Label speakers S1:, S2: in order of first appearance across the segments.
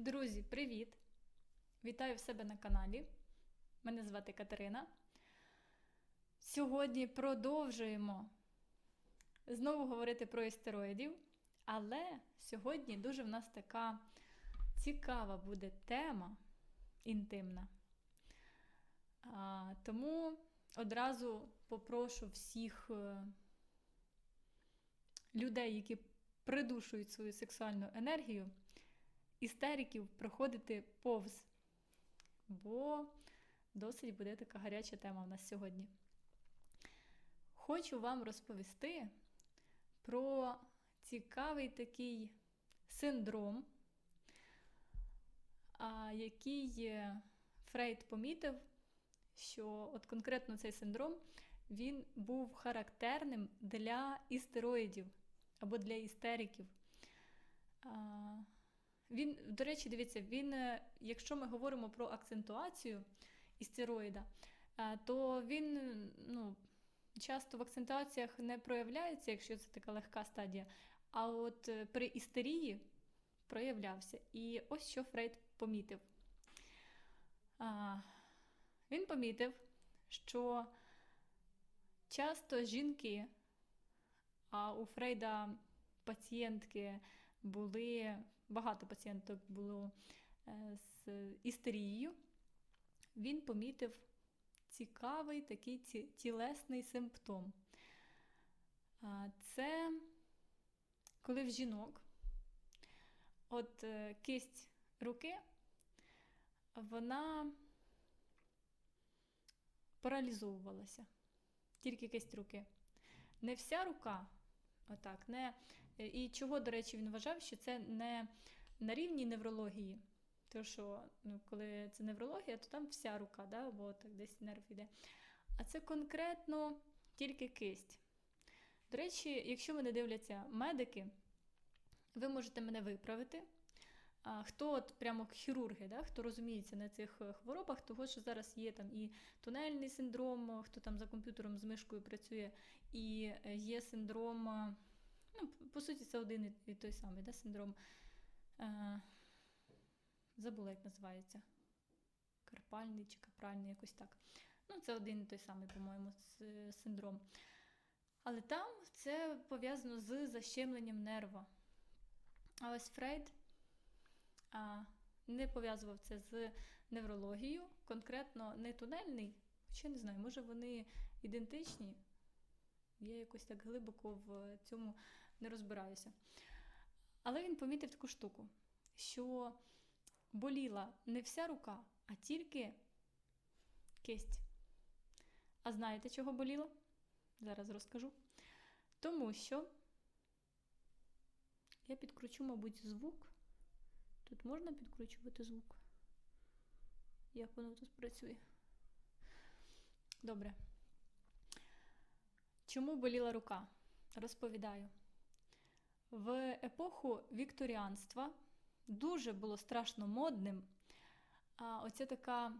S1: Друзі, привіт! Вітаю в себе на каналі. Мене звати Катерина. Сьогодні продовжуємо знову говорити про істероїдів, але сьогодні дуже в нас така цікава буде тема інтимна. А, тому одразу попрошу всіх е, людей, які придушують свою сексуальну енергію, істериків проходити повз. Бо досить буде така гаряча тема в нас сьогодні. Хочу вам розповісти про цікавий такий синдром, який е, Фрейд помітив, що от конкретно цей синдром він був характерним для істероїдів або для істериків. Він, до речі, дивіться, він, е, якщо ми говоримо про акцентуацію істероїда, е, то він ну, часто в акцентуаціях не проявляється, якщо це така легка стадія. А от е, при істерії проявлявся. І ось що Фрейд помітив. Він помітив, що часто жінки, а у Фрейда пацієнтки були, багато пацієнток було е, з істерією, він помітив цікавий такий тілесний симптом. Це коли в жінок от е, кисть руки, вона паралізовувалася. Тільки кисть руки. Не вся рука, отак, не... і чого, до речі, він вважав, що це не на рівні неврології. Тому що ну, коли це неврологія, то там вся рука, да, або так десь нерв йде. А це конкретно тільки кисть. До речі, якщо мене дивляться медики, ви можете мене виправити. А, хто от прямо хірурги, да, хто розуміється на цих е, хворобах, того що зараз є там і тунельний синдром, хто там за комп'ютером з мишкою працює, і е, є синдром, е, ну, по суті, це один і- той самий да, синдром. Е, забула, як називається. Карпальний чи капральний, якось так. Ну, це один і той самий, по-моєму, синдром. Але там це пов'язано з защемленням нерва. А ось Фрейд не пов'язував це з неврологією, конкретно не тунельний, хоча не знаю, може вони ідентичні. Я якось так глибоко в цьому не розбираюся. Але він помітив таку штуку, що боліла не вся рука, а тільки кисть. А знаєте, чого боліла? Зараз розкажу. Тому що я підкручу, мабуть, звук. Тут можна підкручувати звук? Як воно тут працює? Добре. Чому боліла рука? Розповідаю. В епоху вікторіанства дуже було страшно модним. А оця така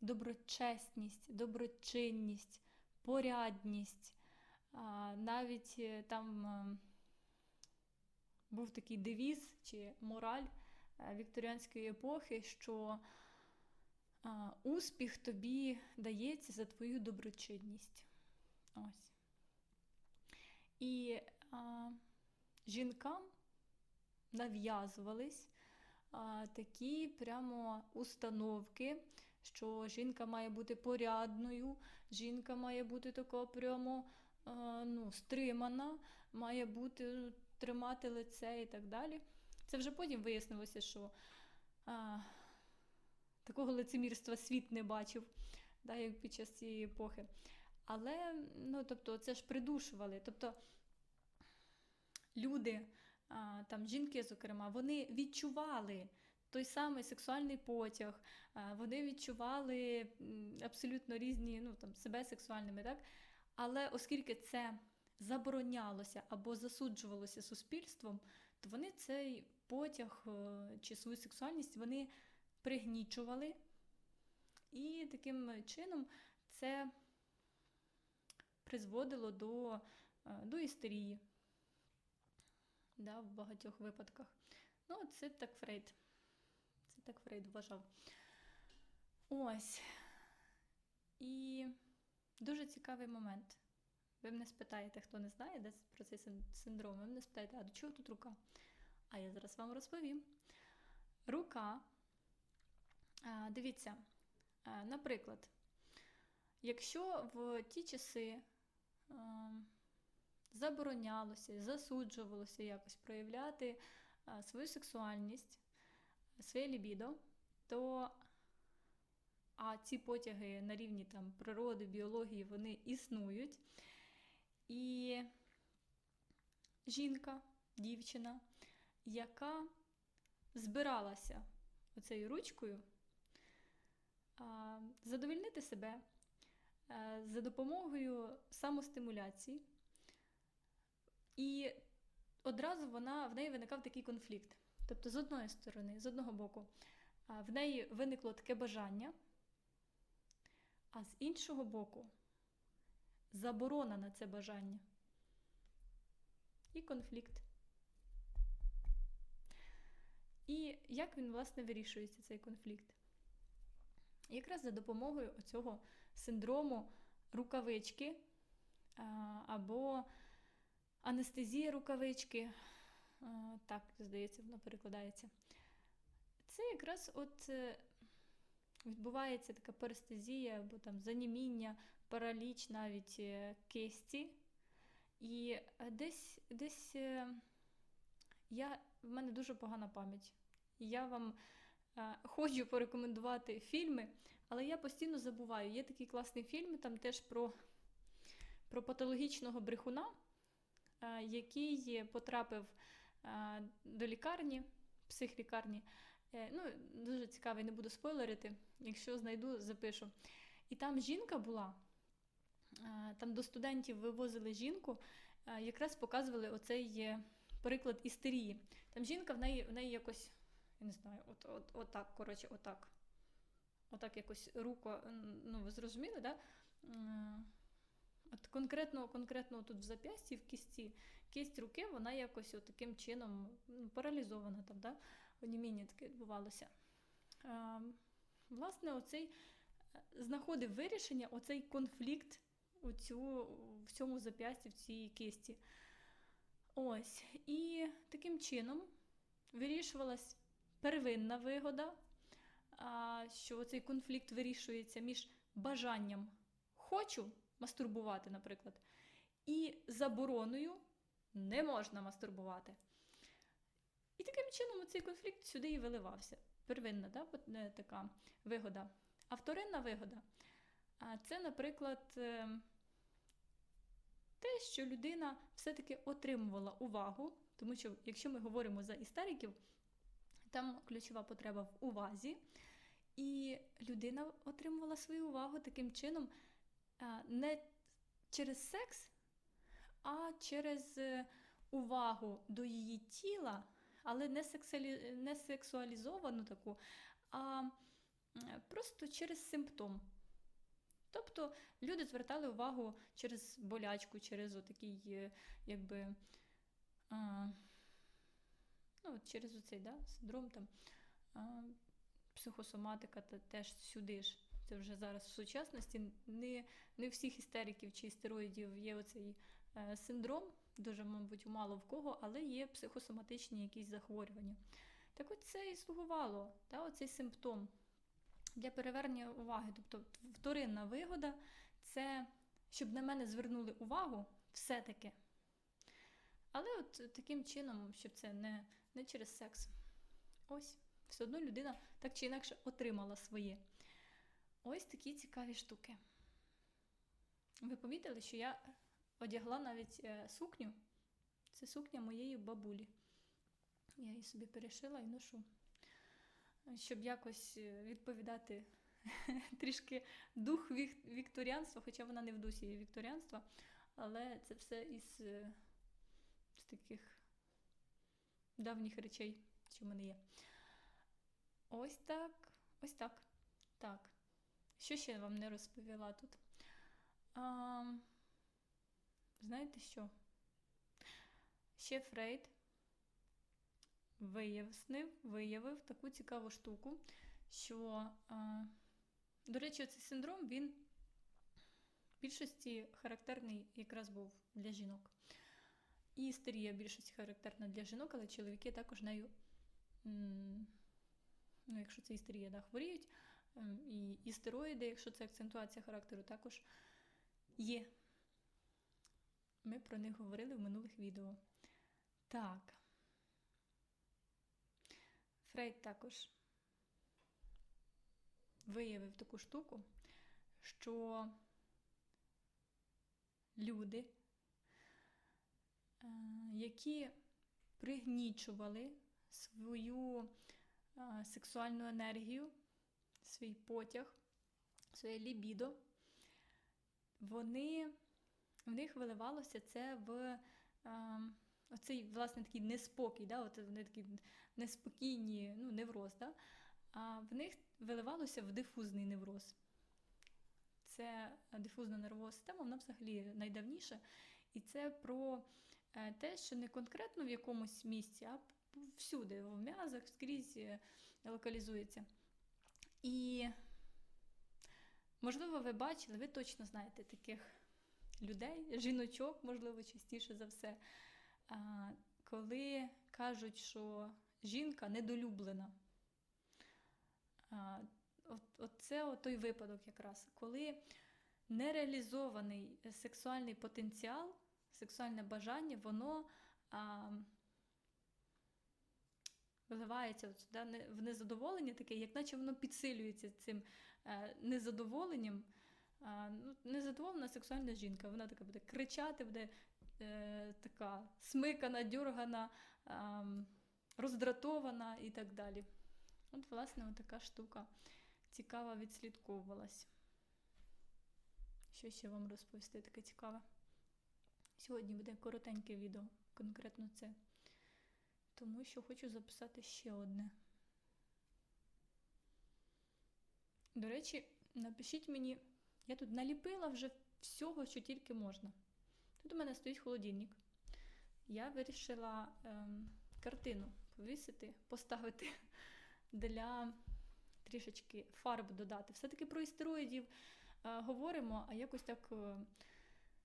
S1: доброчесність, доброчинність, порядність. А, навіть е, там е, був такий девіз чи мораль вікторіанської епохи, що успіх тобі дається за твою доброчинність. Ось. І а, жінкам нав'язувались а, такі прямо установки, що жінка має бути порядною, жінка має бути така прямо ну, стримана, має бути тримати лице і так далі. Це вже потім вияснилося, що а, такого лицемірства світ не бачив, да, як під час цієї епохи. Але ну, тобто, це ж придушували. Тобто люди, а, там жінки, зокрема, вони відчували той самий сексуальний потяг, вони відчували абсолютно різні ну, там, себе сексуальними, так? Але оскільки це заборонялося або засуджувалося суспільством, то вони цей потяг е, чи свою сексуальність вони пригнічували. І таким чином це призводило до, е, до істерії да, в багатьох випадках. Ну, це так Фрейд Це так Фрейд вважав. Ось. І дуже цікавий момент. Ви мене спитаєте, хто не знає про цей синдром, ви мене спитаєте, а до чого тут рука? А я зараз вам розповім. Рука. Дивіться, наприклад, якщо в ті часи заборонялося, засуджувалося якось проявляти свою сексуальність, своє лібідо, то а ці потяги на рівні там, природи, біології, вони існують. І жінка, дівчина, яка збиралася оцею ручкою а, задовольнити себе за допомогою самостимуляції, і одразу вона, в неї виникав такий конфлікт. Тобто, з одної сторони, з одного боку, в неї виникло таке бажання, а з іншого боку, заборона на це бажання. І конфлікт. І як він, власне, вирішується, цей конфлікт? Якраз за допомогою цього синдрому рукавички або анестезія рукавички, так, здається, воно перекладається. Це якраз от е, відбувається така парестезія або там заніміння, параліч навіть е, кисті. І е, десь, десь я, в мене дуже погана пам'ять. Я вам е, хочу порекомендувати фільми, але я постійно забуваю. Є такий класний фільм, там теж про, про патологічного брехуна, е, який потрапив е, до лікарні, психлікарні. Ну, дуже цікавий, не буду спойлерити. Якщо знайду, запишу. І там жінка була, там до студентів вивозили жінку, якраз показували оцей приклад істерії. Там жінка в неї, в неї якось, я не знаю, от, от, отак, коротше, отак. Отак якось руку, ну ви зрозуміли, да? От конкретно, конкретно тут в зап'ясті, в кісті, кість руки, вона якось от таким чином ну, паралізована там, да? оніміння таке відбувалося. А, власне, оцей е, знаходив вирішення, оцей конфлікт у цю, в цьому зап'ясті, в цій кисті. Ось. І таким чином вирішувалась первинна вигода, що цей конфлікт вирішується між бажанням хочу мастурбувати, наприклад, і забороною не можна мастурбувати. І таким чином цей конфлікт сюди і виливався. Первинна да, е, така вигода. А вторинна вигода це, наприклад, е, те, що людина все-таки отримувала увагу, тому що, якщо ми говоримо за істериків, там ключова потреба в увазі, і людина отримувала свою увагу таким чином не через секс, а через е, увагу до її тіла, але не, сексуалі... не сексуалізовану таку, а просто через симптом. Тобто люди звертали увагу через болячку, через отакий, е, якби, ну, через оцей да, синдром там, а, психосоматика та теж сюди ж. Це вже зараз в сучасності. Не, не всіх істериків чи істероїдів є оцей е, синдром, дуже, мабуть, мало в кого, але є психосоматичні якісь захворювання. Так от це і слугувало, та, оцей симптом для перевернення уваги. Тобто вторинна вигода це щоб на мене звернули увагу все-таки. Але от таким чином, щоб це не, не через секс. Ось, все одно людина так чи інакше отримала своє. Ось такі цікаві штуки. Ви помітили, що я одягла навіть е, сукню. Це сукня моєї бабулі. Я її собі перешила і ношу. Щоб якось е, відповідати трішки дух вікторіанства, хоча вона не в дусі вікторіанства, але це все із, е, з таких давніх речей, що в мене є. Ось так, ось так. Так. Що ще вам не розповіла тут? А, знаєте що? Ще Фрейд вияснив, виявив таку цікаву штуку, що, а, до речі, цей синдром він в більшості характерний якраз був для жінок. І істерія в більшості характерна для жінок, але чоловіки також нею, ну, якщо це істерія, да, хворіють. Ем, І істероїди, якщо це акцентуація характеру, також є. Ми про них говорили в минулих відео. Так. Фрейд також виявив таку штуку, що люди, які пригнічували свою е, сексуальну енергію, свій потяг, своє лібідо, вони, в них виливалося це в е, оцей, власне, такий неспокій, да, от вони такі неспокійні, ну, невроз, да, а в них виливалося в дифузний невроз. Це дифузна нервова система, вона взагалі найдавніша. І це про е, те, що не конкретно в якомусь місці, а всюди, в м'язах, скрізь е, локалізується. І, можливо, ви бачили, ви точно знаєте таких людей, жіночок, можливо, частіше за все, коли кажуть, що жінка недолюблена. А, от, от це от той випадок якраз, коли нереалізований сексуальний потенціал, сексуальне бажання, воно а, виливається да, в незадоволення таке, як наче воно підсилюється цим е, незадоволенням. А, ну, незадоволена сексуальна жінка, вона така буде кричати, буде е, така смикана, дьоргана, а, роздратована і так далі. От, власне, така штука цікава відслідковувалась. Що ще вам розповісти таке цікаве? Сьогодні буде коротеньке відео, конкретно це. Тому що хочу записати ще одне. До речі, напишіть мені, я тут наліпила вже всього, що тільки можна. Тут у мене стоїть холодильник. Я вирішила ем, картину повісити, поставити для трішечки фарб додати. Все-таки про істероїдів е, говоримо, а якось так е,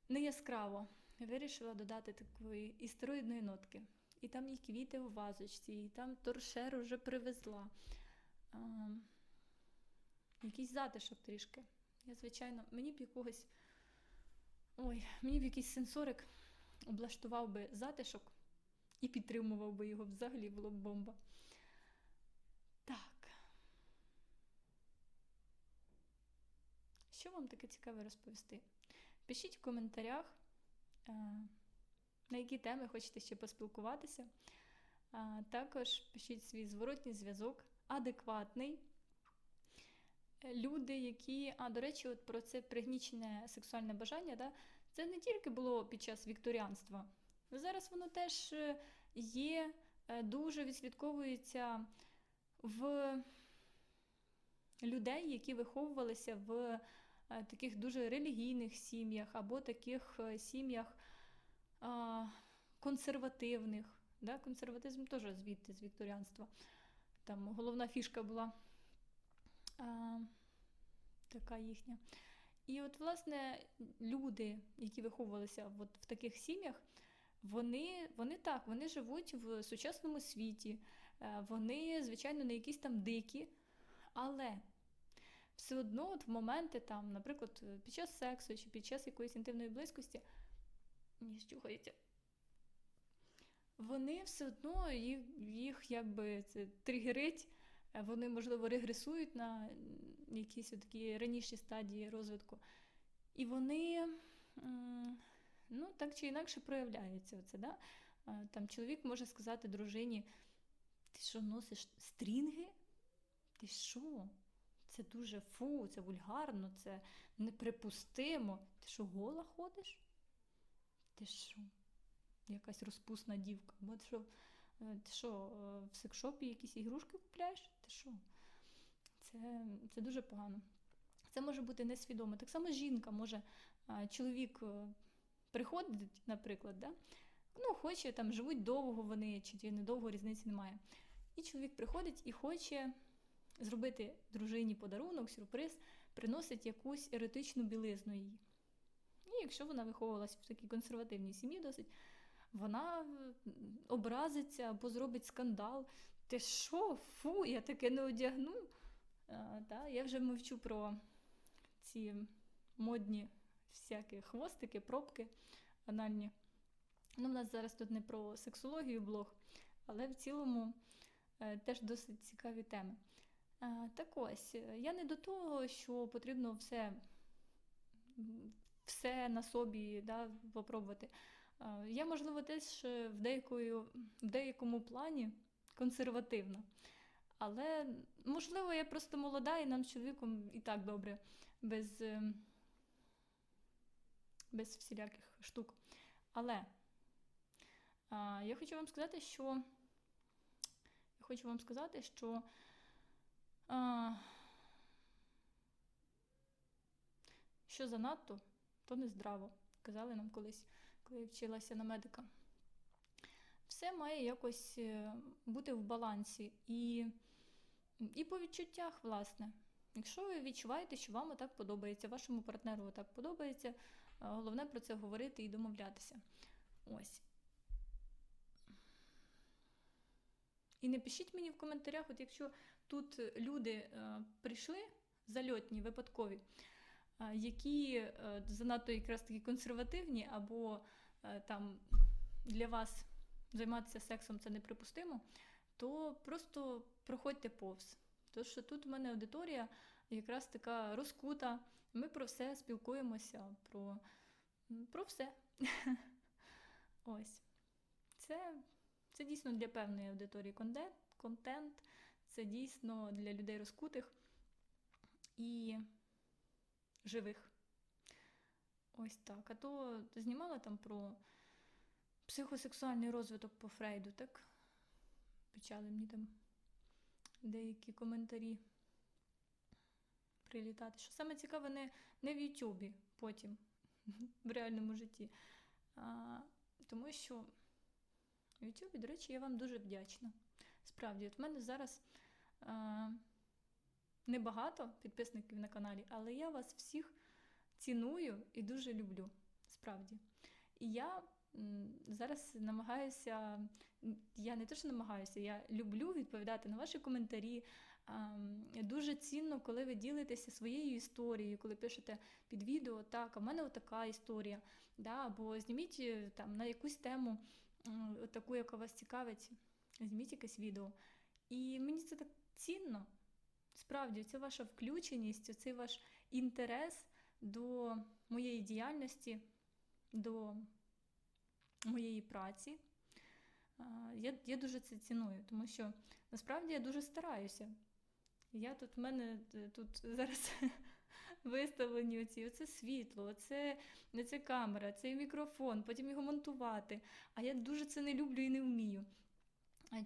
S1: не яскраво. Вирішила додати такої істероїдної нотки. І там і квіти у вазочці, і там торшер вже привезла. А, якийсь затишок трішки. Я, звичайно, мені б якогось. Ой, мені б якийсь сенсорик облаштував би затишок і підтримував би його взагалі було б бомба. Так. Що вам таке цікаве розповісти? Пишіть в коментарях, на які теми хочете ще поспілкуватися. Також пишіть свій зворотній зв'язок, адекватний. Люди, які, а до речі, от про це пригнічене сексуальне бажання, да, це не тільки було під час вікторіанства. Зараз воно теж е, є, е, дуже відслідковується в людей, які виховувалися в таких дуже релігійних сім'ях або таких е, сім'ях консервативних. Да? Консерватизм теж звідти, з вікторіанства. Там головна фішка була а, така їхня. І от, власне, люди, які виховувалися от в таких сім'ях, вони, вони так, вони живуть в сучасному світі, е, вони, звичайно, не якісь там дикі, але все одно от в моменти, там, наприклад, під час сексу чи під час якоїсь інтимної близькості, ні, щухається. Вони все одно їх, їх якби це тригерить, е, вони, можливо, регресують на якісь такі раніші стадії розвитку. І вони ну, так чи інакше проявляються. Оце, да? Е, Там чоловік може сказати дружині: ти що носиш стрінги? Ти що? Це дуже фу, це вульгарно, це неприпустимо. Ти що, гола ходиш? Ти що? Якась розпусна дівка. Бо ти що, е, ти що, е, в секшопі якісь ігрушки купляєш? Ти що? Це, це дуже погано. Це може бути несвідомо. Так само жінка може, чоловік е, приходить, наприклад, да? ну, хоче, там живуть довго вони, чи недовго різниці немає. І чоловік приходить і хоче зробити дружині подарунок, сюрприз, приносить якусь еретичну білизну їй. І якщо вона виховувалася в такій консервативній сім'ї досить, вона образиться або зробить скандал. Ти що, фу, я таке не одягну. А, та, я вже мовчу про ці модні всякі хвостики, пробки анальні. Ну, в нас зараз тут не про сексологію блог, але в цілому е, теж досить цікаві теми. Е, так ось, е, я не до того, що потрібно все, все на собі да, попробувати. Е, я, можливо, теж в, деякою, в деякому плані консервативна. Але, можливо, я просто молода, і нам з чоловіком і так добре, без, без всіляких штук. Але я хочу вам сказати, що я хочу вам сказати, що а, що занадто, то не здраво. Казали нам колись, коли я вчилася на медика. Все має якось е, бути в балансі. І, і по відчуттях, власне. Якщо ви відчуваєте, що вам так подобається, вашому партнеру так подобається, головне про це говорити і домовлятися. Ось. І не пишіть мені в коментарях, от якщо тут люди е, прийшли зальотні, випадкові, е, які е, занадто якраз таки консервативні, або там для вас займатися сексом це неприпустимо, то просто проходьте повз. Тому що тут в мене аудиторія якраз така розкута. Ми про все спілкуємося, про, про все. Ось. Це, це дійсно для певної аудиторії контент, це дійсно для людей розкутих і живих. Ось так. А то знімала там про психосексуальний розвиток по Фрейду, так? Почали мені там деякі коментарі прилітати. Що саме цікаве, не, не в Ютубі потім, в реальному житті. А, тому що в Ютубі, до речі, я вам дуже вдячна. Справді, от в мене зараз небагато підписників на каналі, але я вас всіх ціную і дуже люблю. Справді. І я зараз намагаюся, я не те, що намагаюся, я люблю відповідати на ваші коментарі. Дуже цінно, коли ви ділитеся своєю історією, коли пишете під відео, так, а в мене така історія, да, або зніміть е, там на якусь тему таку, яка вас цікавить, зніміть якесь відео. І мені це так цінно. Справді, це ваша включеність, цей ваш інтерес до моєї діяльності, до моєї праці. Я, я дуже це ціную, тому що насправді я дуже стараюся. Я тут в мене е, тут зараз виставлені оці, оце світло, оце, оце камера, цей мікрофон, потім його монтувати. А я дуже це не люблю і не вмію.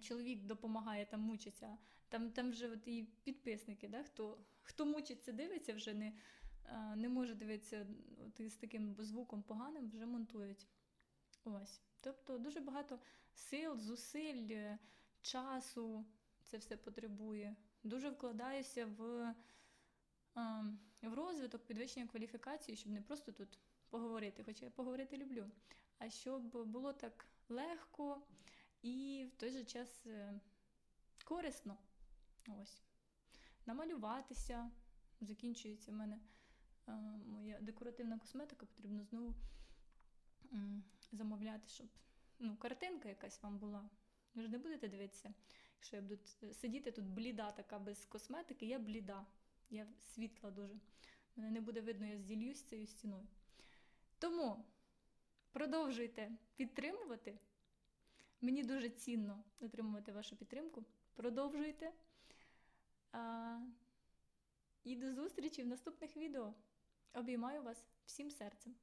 S1: Чоловік допомагає там мучиться. Там, там вже от і підписники, да, хто, хто мучиться, дивиться, вже не, не може дивитися от із таким звуком поганим, вже монтують. Ось. Тобто дуже багато сил, зусиль, е, часу це все потребує. Дуже вкладаюся в, в розвиток, підвищення кваліфікації, щоб не просто тут поговорити, хоча я поговорити люблю, а щоб було так легко і в той же час е, корисно. Ось. Намалюватися. Закінчується в мене а, моя декоративна косметика, потрібно знову м, замовляти, щоб ну, картинка якась вам була. Ви ж не будете дивитися, якщо я буду сидіти тут бліда така без косметики, я бліда. Я світла дуже. Мене не буде видно, я зільюсь цією стіною. Тому продовжуйте підтримувати. Мені дуже цінно отримувати вашу підтримку. Продовжуйте. І до зустрічі в наступних відео. Обіймаю вас всім серцем.